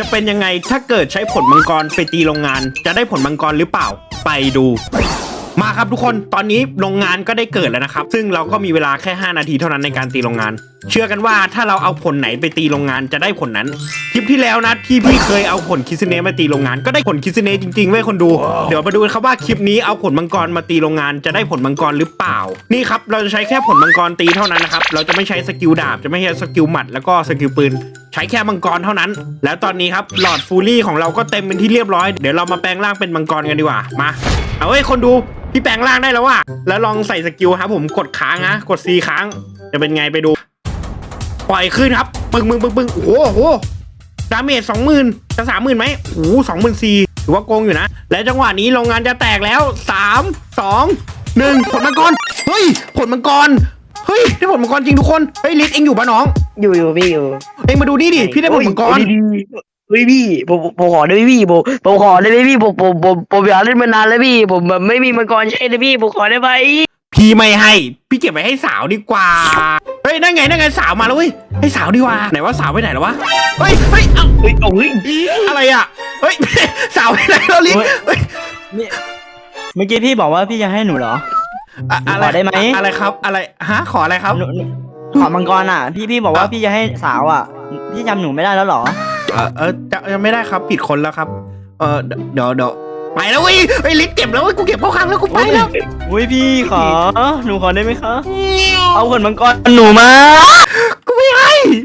จะเป็นยังไงถ้าเกิดใช้ผลมังกรไปตีโรงงาน จะได้ผลมังกรหรือเปล่าไปดู มาครับทุกคนตอนนี้โรงงานก็ได้เกิดแล้วนะครับ ซึ่งเราก็มีเวลาแค่ 5 นาทีเท่านั้นในการตีโรงงาน เชื่อกันว่าถ้าเราเอาผลไหนไปตีโรงงานจะได้ผลนั้นคลิปที่แล้วนะที่พี่เคยเอาผลคิสเน่มาตีโรงงาน ก็ได้ผลคิสเน่จริงๆเว้ยคนดู เดี๋ยวมาดูกันครับว่าคลิปนี้เอาผลมังกรมาตีโรงงานจะได้ผลมังกรหรือเปล่า นี่ครับเราจะใช้แค่ผลมังกรตีเท่านั้นนะครับเราจะไม่ใช้สกิลดาบจะไม่ใช้สกิลหมัดแล้วก็สกิลปืน ใช้แค่มังกรเท่านั้น แล้วตอนนี้ครับหลอดฟูลี่ของเราก็เต็มเป็นที่เรียบร้อย เดี๋ยวเรามาแปลงร่างเป็นมังกรกันดีกว่า มา เอาเว้ยคนดูพี่แปลงร่างได้แล้วว่ะ แล้วลองใส่สกิลครับผมกดค้างนะ กด C ค้าง จะเป็นไงไปดู ปล่อยขึ้นครับ ปึ้งปึ้งปึ้งปึ้งโอ้โหโอ้โหดาเมจสองหมื่นจะสามหมื่นไหมโอ้โหสองหมื่นสี่ถือว่าโกงอยู่นะ และจังหวะนี้โรงงานจะแตกแล้วสามสองหนึ่งผลมังกร เฮ้ย ผลมังกร เฮ้ย ได้ผลมังกรจริงทุกคน เฮ้ยลิศเองอยู่ปะน้อง อยู่อยู่พี่อยู่เอ็งมาดูนี่ดิพี่ได้ผลมังกรโอ้ยดีๆเฮ้ยพี่ผมผมขอได้ไหมพี่ผมผมขอได้ไหมพี่ผมผมผมผมอยากเล่นมานานแล้วพี่ ผมแบบไม่มีมังกรใช่เลยพี่ผมขอได้ไหมพี่ไม่ให้ พี่เก็บไว้ให้สาวดีกว่าเฮ้ยนั่นไงนั่นไงสาวมาแล้วเว้ยให้สาวดีกว่าไหนว่าสาวไปไหนแล้ววะเฮ้ยเฮ้ยเอ้าเฮ้ยโอ้ยอะไรอะเฮ้ยสาวไปไหนแล้วลิศเฮ้ยนี่เมื่อกี้พี่บอกว่าพี่จะให้หนูเหรออะอะไรขอได้ไหมอะไรครับ อะไรฮะขออะไรครับหนูหนู ขอมังกรอะ พี่พี่บอกว่าพี่จะให้สาวอะ พี่จำหนูไม่ได้แล้วเหรอ เออเออจะจะไม่ได้ครับผิดคนแล้วครับ เออเดี๋ยวเดี๋ยวไปแล้วเว้ยเฮ้ยลิศเก็บแล้วเว้ยกูเก็บเข้าคลังแล้วกูไปแล้วอุ้ยพี่ขอ หนูขอได้ไหมคะ เอาผลมังกรหนูมากูไม่ให้